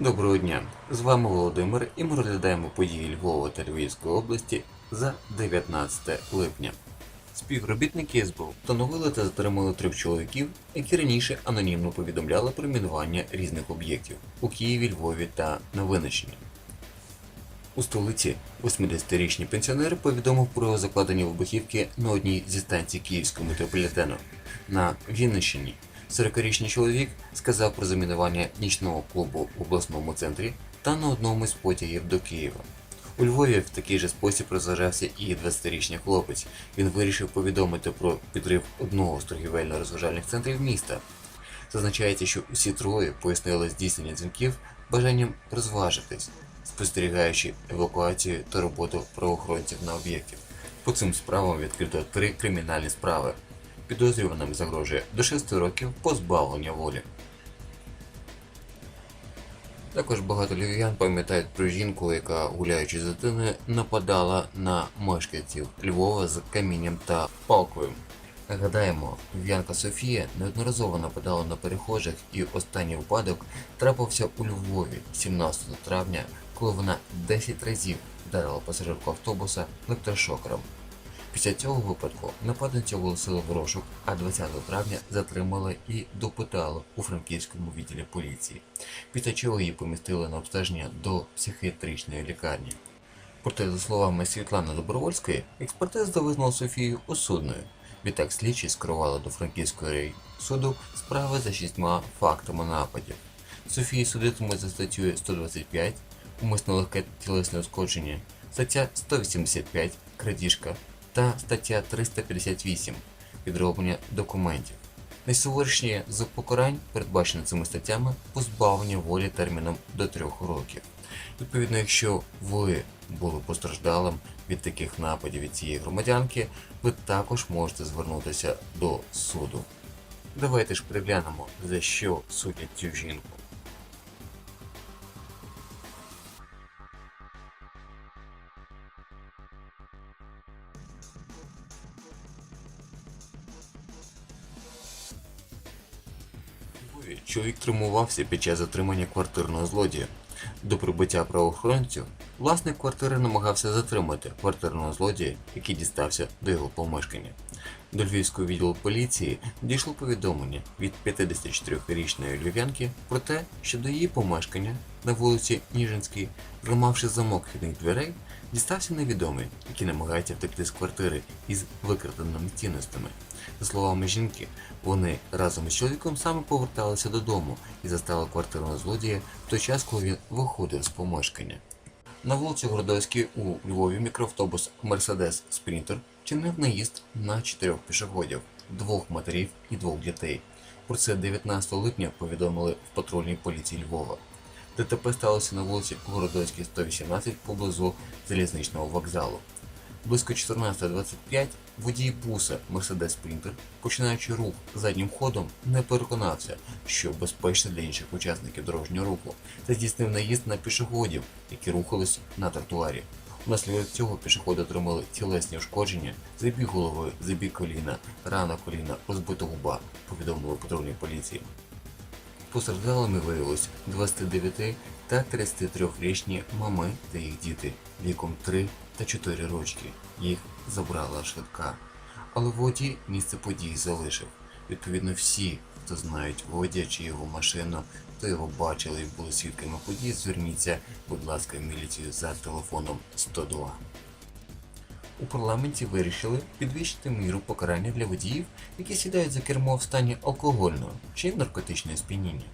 Доброго дня! З вами Володимир і ми розглядаємо події Львова та Львівської області за 19 липня. Співробітники СБУ встановили та затримали трьох чоловіків, які раніше анонімно повідомляли про мінування різних об'єктів у Києві, Львові та на Винниччині. У столиці 80-річний пенсіонер повідомив про закладені вибухівки на одній зі станцій Київського метрополітену. На Вінниччині 40-річний чоловік сказав про замінування нічного клубу в обласному центрі та на одному з потягів до Києва. У Львові в такий же спосіб розважався і 20-річний хлопець. Він вирішив повідомити про підрив одного з торгівельно-розважальних центрів міста. Зазначається, що усі троє пояснили здійснення дзвінків бажанням розважитись, спостерігаючи евакуацію та роботу правоохоронців на об'єкті. По цим справам відкрито три кримінальні справи. Підозрюваним загрожує до 6 років позбавлення волі. Також багато львів'ян пам'ятають про жінку, яка, гуляючи з дитиною, нападала на мешканців Львова з камінням та палкою. Нагадаємо, львів'янка Софія неодноразово нападала на перехожих, і останній випадок трапився у Львові 17 травня, коли вона 10 разів вдарила пасажирку автобуса електрошокером. Після цього випадку нападницю оголосили в розшук, а 20 травня затримали і допитали у франківському відділі поліції, після чого її помістили на обстеження до психіатричної лікарні. Проте, за словами Світлани Добровольської, експертиза визнала Софію осудною. Відтак слідчі скерували до Франківського суду справи за шістьма фактами нападів. Софії судитимуть за статтю 125 умисне легке тілесне ушкодження, стаття 185 крадіжка та стаття 358 підроблення документів. Найсуворішні з покарань, передбачені цими статтями, позбавлення волі терміном до трьох років. Відповідно, якщо ви були постраждалим від таких нападів від цієї громадянки, ви також можете звернутися до суду. Давайте ж переглянемо, за що судять цю жінку. Львові чоловік тримувався під час затримання квартирного злодія. До прибуття правоохоронців власник квартири намагався затримати квартирного злодія, який дістався до його помешкання. До Львівського відділу поліції дійшло повідомлення від 54-річної львів'янки про те, що до її помешкання на вулиці Ніжинській, зламавши замок вхідних дверей, дістався невідомий, який намагається втекти з квартири із викраденими цінностями. За словами жінки, вони разом із чоловіком саме поверталися додому і застали квартирного злодія в той час, коли він виходив з помешкання. На вулиці Городоцькій у Львові мікроавтобус Мерседес Спрінтер чинив наїзд на чотирьох пішоходів, двох матерів і двох дітей. Про це 19 липня повідомили в патрульній поліції Львова. ДТП сталося на вулиці Городоцькій 118 поблизу залізничного вокзалу. Близько 14.25 водій буса Mercedes Sprinter, починаючи рух заднім ходом, не переконався, що безпечно для інших учасників дорожнього руху, та здійснив наїзд на пішоходів, які рухались на тротуарі. Внаслідок цього пішоходи отримали тілесні ушкодження, забіг голови, забіг коліна, рана коліна, розбита губа, повідомили патрульній поліції. Постраждалими виявилось 29 та 33-річні мами та їх діти віком 3 та 4 рочки. Їх забрала швидка. Але водій місце події залишив. Відповідно, всі, хто знають водія чи його машину, хто його бачили і були свідками подій, зверніться, будь ласка, в міліцію за телефоном 102. У парламенті вирішили підвищити міру покарання для водіїв, які сідають за кермо в стані алкогольного чи наркотичного сп'яніння.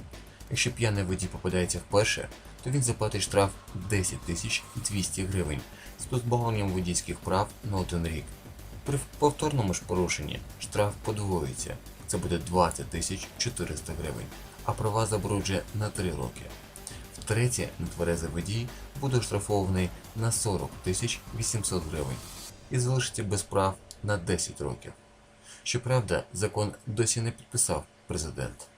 Якщо п'яний водій попадається вперше, то він заплатить штраф 10 тисяч 200 гривень з позбавленням водійських прав на один рік. При повторному ж порушенні штраф подвоїться, це буде 20 тисяч 400 гривень, а права заборуджує на 3 роки. Втретє, нетверезий водій буде оштрафований на 40 тисяч 800 гривень і залишиться без прав на 10 років. Щоправда, закон досі не підписав президент.